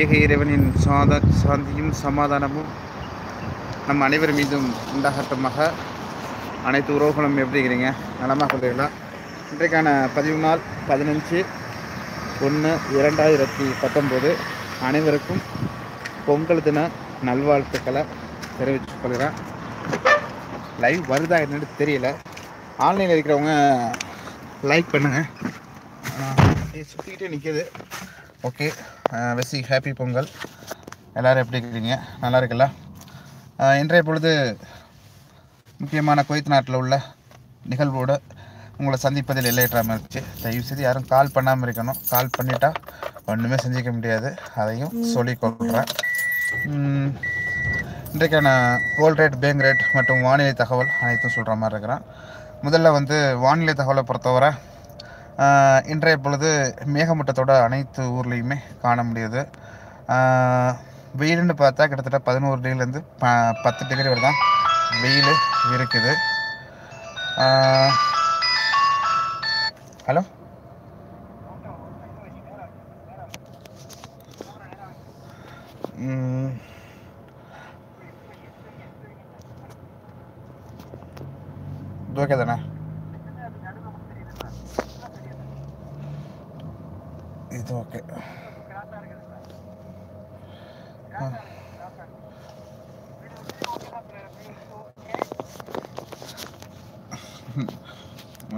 ஏக இறைவனின் சாத சாந்தியும் சமாதானமும் நம் அனைவர் மீதும் உண்டாகட்டமாக. அனைத்து உறவுகளும் எப்படி இருக்கிறீங்க? நலமாக கொள்கிறீங்களா இன்றைக்கான பதிவு நாள் பதினஞ்சு ஒன்று இரண்டாயிரத்தி பத்தொம்போது அனைவருக்கும் பொங்கல் தின நல்வாழ்த்துக்களை தெரிவித்துக் கொள்கிறேன். லைவ் வருதா என்னன்னு தெரியல. ஆன்லைனில் இருக்கிறவங்க லைக் பண்ணுங்கள் சுற்றிக்கிட்டே நிற்கிது ஓகே. வெசி ஹாப்பி பொங்கல். எல்லோரும் எப்படி இருக்கிறீங்க? நல்லா இருக்குல்ல இன்றைய பொழுது முக்கியமான குவைத் நாட்டில் உள்ள நிகழ்வோடு உங்களை சந்திப்பதில் எல்லையற்ற மகிழ்ச்சி தயவு செய்து யாரும் கால் பண்ணாமல் இருக்கணும். கால் பண்ணிட்டா ஒன்றுமே செஞ்சுக்க முடியாது. அதையும் சொல்லிக் கொள்கிறேன் உம், இன்றைக்கான கோல்ட் ரேட் பேங்க் ரேட் மற்றும் வானிலை தகவல் அனைத்தும் சொல்கிற மாதிரி இருக்கிறேன். முதல்ல வந்து வானிலை தகவலை பொறுத்தவரை இன்றைய பொழுது மேகமூட்டத்தோட அனைத்து ஊர்லேயுமே காண முடியுது. வெயில்னு பார்த்தா கிட்டத்தட்ட பதினோரு டிகிரிலேருந்து ப பத்து டிகிரி வரை தான் வெயில் இருக்குது. ஹலோ? இது ஓகே தானே இது ஓகே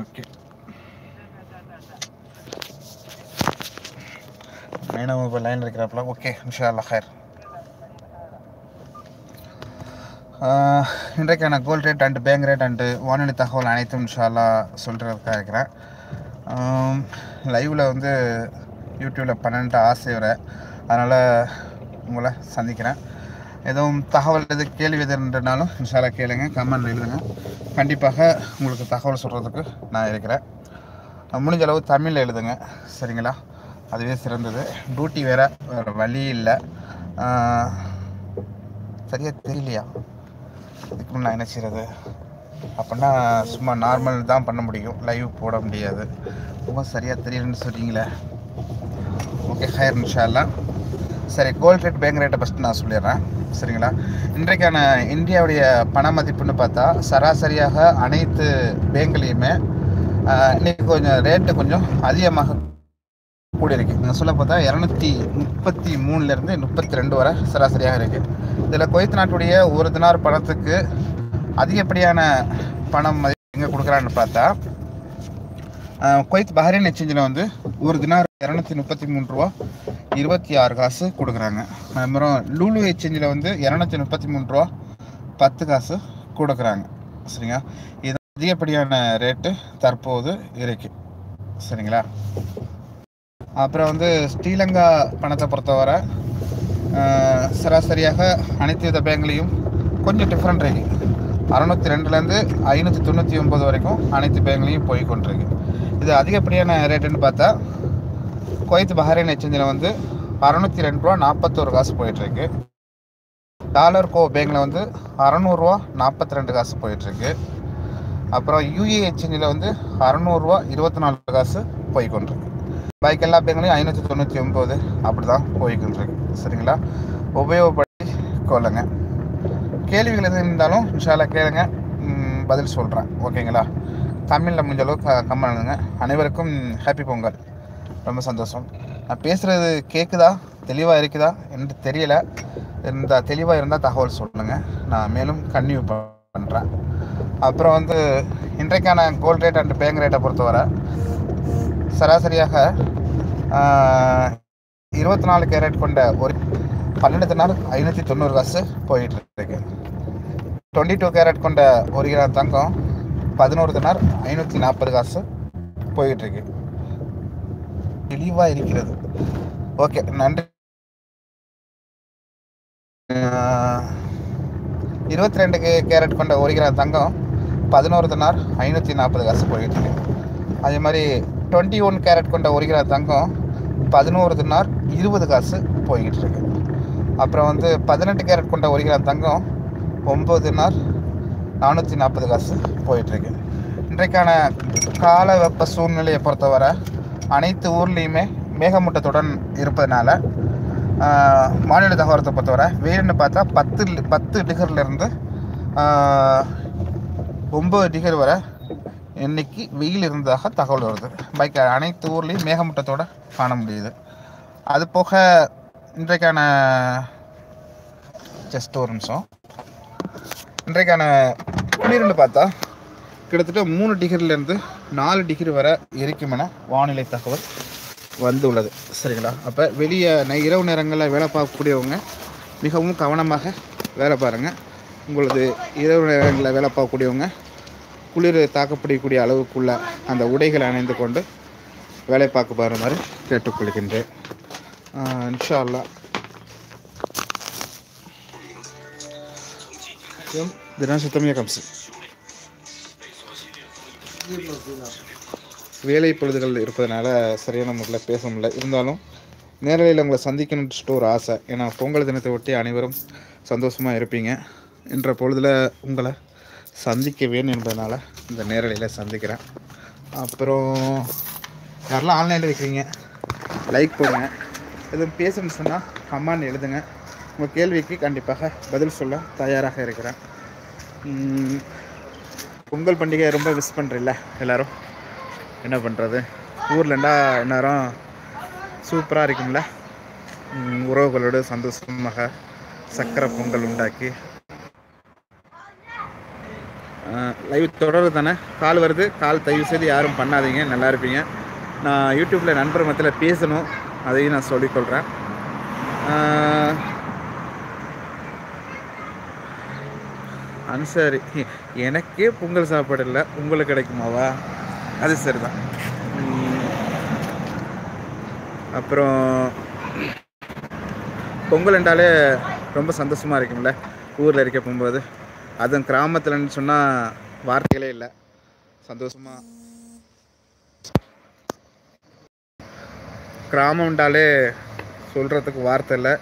ஓகே மைனா மொபைல் லைன் இருக்கிறப்பல ஓகே இன்ஷா அல்லா ஹேர் ஆஹ், இன்றைக்கான gold rate and bank rate and வானொலி தகவல் அனைத்தும் இன்ஷால்லா சொல்கிறதுக்காக இருக்கிறேன். லைவில் வந்து யூடியூப்பில் பன்னெண்டு ஆசை வர. அதனால் உங்களை சந்திக்கிறேன். எதுவும் தகவல் எது கேள்வி எது இன்ஷாலாக கேளுங்க கமெண்ட் எழுதுங்க. கண்டிப்பாக உங்களுக்கு தகவல் சொல்கிறதுக்கு நான் இருக்கிறேன். முடிஞ்ச அளவு தமிழில் எழுதுங்க சரிங்களா? அதுவே சிறந்தது. டியூட்டி வேறு வேறு வழி இல்லை. சரியாக தெரியலையா? இதுக்கு நான் என்ன செய்கிறது அப்படின்னா சும்மா நார்மல் தான் பண்ண முடியும். லைவ் போட முடியாது. ரொம்ப சரியாக தெரியலன்னு சொல்கிறீங்களே ஓகே ஹையர் இன்ஷால்லா சரி கோல்ட் ரேட் பேங்க் ரேட்டை ஃபஸ்ட்டு நான் சொல்லிடுறேன். சரிங்களா? இன்றைக்கான இந்தியாவுடைய பண மதிப்புன்னு பார்த்தா சராசரியாக அனைத்து பேங்க்லேயுமே இன்னைக்கு கொஞ்சம் ரேட்டு கொஞ்சம் அதிகமாக கூடியிருக்கு. நீங்கள் சொல்ல பார்த்தா இரநூத்தி முப்பத்தி மூணுலேருந்து முப்பத்தி ரெண்டு வரை சராசரியாக இருக்குது இதில் குவைத் நாட்டுடைய ஒரு தினார் பணத்துக்கு அதிகப்படியான பணம் மதிப்பு எங்கே கொடுக்குறான்னு பார்த்தா குவைத் பஹ்ரைன் எக்ஸ்சேஞ்சில் வந்து ஒரு தினார் இரநூத்தி முப்பத்தி மூணு ரூபா இருபத்தி ஆறு காசு கொடுக்குறாங்க. அப்புறம் லூலு எக்ஸ்சேஞ்சில் வந்து இரநூத்தி முப்பத்தி மூணு ரூபா பத்து காசு கொடுக்குறாங்க. சரிங்களா? இது அதிகப்படியான ரேட்டு தற்போது இருக்கு. சரிங்களா? அப்புறம் வந்து ஸ்ரீலங்கா பணத்தை பொறுத்தவரை சராசரியாக அனைத்து வித பேங்க்லேயும் கொஞ்சம் டிஃப்ரெண்ட் இருக்குது அறநூற்றி ரெண்டுலேருந்து ஐநூற்றி தொண்ணூற்றி ஒம்பது வரைக்கும் அனைத்து பேங்க்லேயும் போய் கொண்டிருக்கு இது அதிகப்படியான ரேட்டுன்னு பார்த்தா குவைத் பஹ்ரைன் எக்ஸ்சேஞ்சில் வந்து அறநூற்றி ரெண்டு ரூபா நாற்பத்தோரு காசு போயிட்டுருக்கு. டாலர் கோ பேங்கில் வந்து அறநூறுரூவா நாற்பத்தி ரெண்டு காசு போயிட்டுருக்கு. அப்புறம் யூஏ எக்ஸ்சேஞ்சில் வந்து அறநூறுரூவா இருபத்தி நாலு காசு போய் கொண்டிருக்கு பைக் எல்லா பேங்க்லையும் ஐநூற்றி தொண்ணூற்றி ஒம்பது அப்படி தான் போய்கிட்டு இருக்கு சரிங்களா? உபயோகப்படுத்தி கொள்ளுங்க. கேள்விகள் எது இருந்தாலும் இன்ஷால்லா கேளுங்க. பதில் சொல்கிறேன் ஓகேங்களா? தமிழில் முடிஞ்ச அளவுக்கு கம்மன் எழுதுங்க அனைவருக்கும் ஹாப்பி பொங்கல். ரொம்ப சந்தோஷம். நான் பேசுகிறது கேட்குதா தெளிவாக இருக்குதா? என்று தெரியல. இந்த தெளிவாக இருந்தால் தகவல் சொல்லுங்கள் நான் மேலும் கன்டினியூ பண்ணுறேன் அப்புறம் வந்து இன்றைக்கான கோல்ட் ரேட் அண்ட் பேங்க் ரேட்டை பொறுத்தவரை சராசரியாக இருபத்தி நாலு கேரட் கொண்ட ஒரு பன்னெண்டு நாள் ஐநூற்றி தொண்ணூறு காசு போயிட்டு இருக்கு. டுவெண்ட்டி டூ கேரட் கொண்ட ஒரு கிராம் தங்கம் பதினோரு தினார் ஐநூற்றி நாற்பது காசு போயிட்டுருக்கு. தெளிவாக இருக்கிறது. ஓகே நன்றி. இருபத்தி ரெண்டு கேரட் கொண்ட ஒரு கிராம் தங்கம் பதினோரு தினார் ஐநூற்றி நாற்பது காசு போயிட்டுருக்கு. அதே மாதிரி டுவெண்ட்டி ஒன் கேரட் கொண்ட ஒரு கிராம் தங்கம் பதினோரு தினார் இருபது காசு போய்கிட்டு இருக்கு அப்புறம் வந்து பதினெட்டு கேரட் கொண்ட ஒரு கிராம் தங்கம் ஒம்பது நாள் நானூற்றி நாற்பது காசு போயிட்டுருக்கு. இன்றைக்கான கால வெப்ப சூழ்நிலையை பொறுத்தவரை அனைத்து ஊர்லேயுமே மேகமூட்டத்துடன் இருப்பதனால மாநில வானிலை தகவலத்தை பொறுத்தவரை வெயில்னு பார்த்தா பத்து பத்து டிகிரிலேருந்து ஒம்பது டிகிரி வரை இன்னைக்கு வெயில் இருந்ததாக தகவல் வருது. பைக் அனைத்து ஊர்லேயும் மேகமூட்டத்தோட காண முடியுது. அது போக இன்றைக்கான ஜஸ்ட் ஒரு நிமிஷம். இன்றைக்கான குளிர்னு பார்த்தா கிட்டத்தட்ட மூணு டிகிரிலேருந்து நாலு டிகிரி வரை இருக்குமென வானிலை தகவல் வந்துள்ளது. சரிங்களா? அப்போ வெளியே இரவு நேரங்களில் வேலை பார்க்கக்கூடியவங்க மிகவும் கவனமாக வேலை பாருங்கள் உங்களது இரவு நேரங்களில் வேலை பார்க்கக்கூடியவங்க குளிர் தாக்கப்படக்கூடிய அளவுக்குள்ள அந்த உடைகளை அணிந்து கொண்டு வேலை பார்க்க பாருமாறு கேட்டுக்கொள்கின்றேன். இன்ஷா அல்லாஹ் يوم دراسة 650 வேலை பொழுதுகள் இருப்பதனால சரியான முறையில் பேச முடியல இருந்தாலும் நேரலையில் உங்களை சந்திக்கணுன்ட்டு ஒரு ஆசை ஏன்னா பொங்கல் தினத்தை ஒட்டி அனைவரும் சந்தோஷமாக இருப்பீங்க என்ற பொழுதில் உங்களை சந்திக்க வேணும் என்பதனால இந்த நேரலையில் சந்திக்கிறேன் அப்புறம் யாரெல்லாம் ஆன்லைனில் வைக்கிறீங்க லைக் போடுங்க எதுவும் பேசணும்னு சொன்னால் கமெண்ட் எழுதுங்க உங்கள் கேள்விக்கு கண்டிப்பாக பதில் சொல்ல தயாராக இருக்கிறேன். பொங்கல் பண்டிகை ரொம்ப மிஸ் பண்ணுறில்ல எல்லோரும்? என்ன பண்ணுறது ஊர்லண்டா எல்லாரும் சூப்பராக இருக்கும்ல? உறவுகளோடு சந்தோஷமாக சக்கரை பொங்கல் உண்டாக்கி. லைவ் தொடர்றது தானே? கால் வருது. கால் தயவு செய்து யாரும் பண்ணாதீங்க. நல்லா இருப்பீங்க. நான் யூடியூப்பில் நண்பர் மத்தியில் பேசணும். அதையும் நான் சொல்லிக்கொள்கிறேன் அன்சாரி. எனக்கே பொங்கல் சாப்பாடு இல்லை. உங்களுக்கு கிடைக்குமாவா? அது சரிதான். தான் அப்புறம் பொங்கல் என்றாலே ரொம்ப சந்தோஷமாக இருக்கும்ல? ஊரில் இருக்க போகும்போது. அதுவும் கிராமத்துலன்னு சொன்னால் வார்த்தைகளே இல்லை. சந்தோஷமாக கிராமம்ண்டாலே சொல்கிறதுக்கு வார்த்தை இல்லை.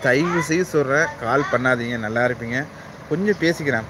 தயவு செய்து சொல்கிறேன் கால் பண்ணாதீங்க. நல்லா இருப்பீங்க. கொஞ்சம் பேசிக்கிறேன்.